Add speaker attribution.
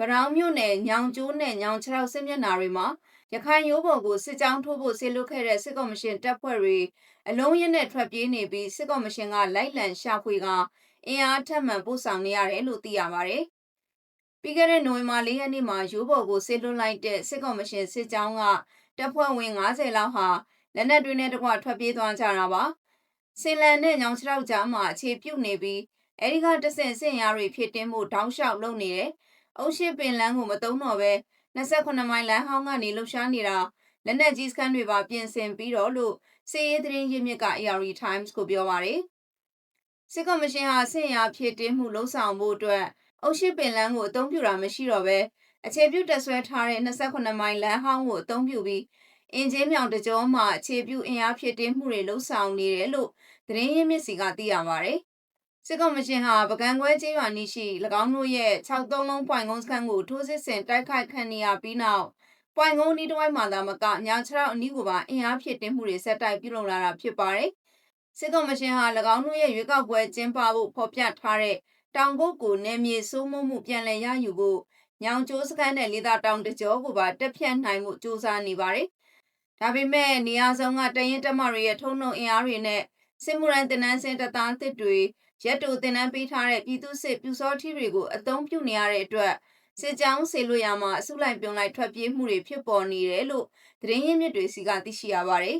Speaker 1: ဗရောင်းမြို့နယ်ညောင်ကျိုးနဲ့ညောင်ချောက်စစ်မျက်နှာတွေမှာရခိုင်ရိုးပေါ်ကိုစစ်ကြောင်းထိုးဖို့ဆေးလွတ်ခဲ့တဲ့စစ်ကော်မရှင်တပ်ဖွဲ့တွေအလုံးရင်းနဲ့ထွက်ပြေးနေပြီးစစ်ကော်မရှင်ကလိုက်လံရှာဖွေကအင်အားထပ်မံပို့ဆောင်နေရတယ်လို့သိရပါတယ်။ပြီးခဲ့တဲ့နိုဝင်ဘာ၄ရက်နေ့မှာရိုးပေါ်ကိုဆေးလွတ်လိုက်တဲ့စစ်ကော်မရှင်စစ်ကြောင်းကတပ်ဖွဲ့ဝင်90လောက်ဟာလက်နက်တွေနဲ့တကွထွက်ပြေးသွားကြတာပါ။စင်လန်နဲ့ညောင်ချောက်ကြားမှာအခြေပြုတ်နေပြီးအဲဒီကတဆင့်စင်ရားတွေဖြစ်တင်းမှုတောင်းလျှောက်လုပ်နေတယ်။ အုပ်ရှိပင်လန်းကိုမတုံးတော့ပဲ28မိုင်လမ်းဟောင်းကနေလှုပ်ရှားနေတာလက်နက်ကြီးစခန်းတွေပါပြင်ဆင်ပြီးတော့လို့စီရေးသတင်းရင်းမြစ်က AR Times ကိုပြောပါတယ်။စစ်ကော်မရှင်ဟာဆင်ရဖြစ်တင်းမှုလှုံ့ဆော်မှုအတွက်အုပ်ရှိပင်လန်းကိုအသုံးပြုတာမရှိတော့ပဲအခြေပြုတက်ဆွဲထားတဲ့28မိုင်လမ်းဟောင်းကိုအသုံးပြုပြီးအင်ဂျင်မြောင်တကြောမှာအခြေပြုအင်အားဖြစ်တင်းမှုတွေလှုံ့ဆော်နေတယ်လို့သတင်းရင်းမြစ်စီကသိရပါတယ်။ စစ်ကော်မရှင်ဟာပကံခွဲကျေးရွာနီးရှိ၎င်းတို့ရဲ့63လုံးပွိုင်ကုန်းစခန်းကိုထိုးစစ်ဆင်တိုက်ခိုက်ခံနေရပြီးနောက်ပွိုင်ကုန်းဒီတစ်ဝိုက်မှာသာမကညောင်ချောက်အနီးကိုပါအင်အားဖြစ်တင်မှုတွေဆက်တိုက်ပြုလုပ်လာတာဖြစ်ပါတယ်။စစ်ကော်မရှင်ဟာ၎င်းတို့ရဲ့ရွေးကောက်ပွဲကျင်းပဖို့ဖော်ပြထားတဲ့တောင်ကုတ်ကိုနယ်မြေစိုးမိုးမှုပြန်လည်ရယူဖို့ညောင်ကျိုးစခန်းနဲ့လေသာတောင်တကြောကိုပါတက်ဖြတ်နိုင်မှုစူးစမ်းနေပါတယ်။ဒါပေမဲ့နေရာဆုံးကတရင်တက်မတွေရဲ့ထုံနှုံအင်အားတွေနဲ့ စစ်မှုရန်တင်နန်းစင်တပ်သားတစ်တွေရက်တူတင်နန်းပေးထားတဲ့ပြည်သူစစ်ပြူစောထီတွေကိုအသုံးပြုနေရတဲ့အတွက်စစ်ကြောင်းဆေလွတ်ရမှာအစုလိုက်ပြုံလိုက်ထွက်ပြေးမှုတွေဖြစ်ပေါ်နေတယ်လို့သတင်းရင်းမြစ်တွေစီကသိရှိရပါတယ်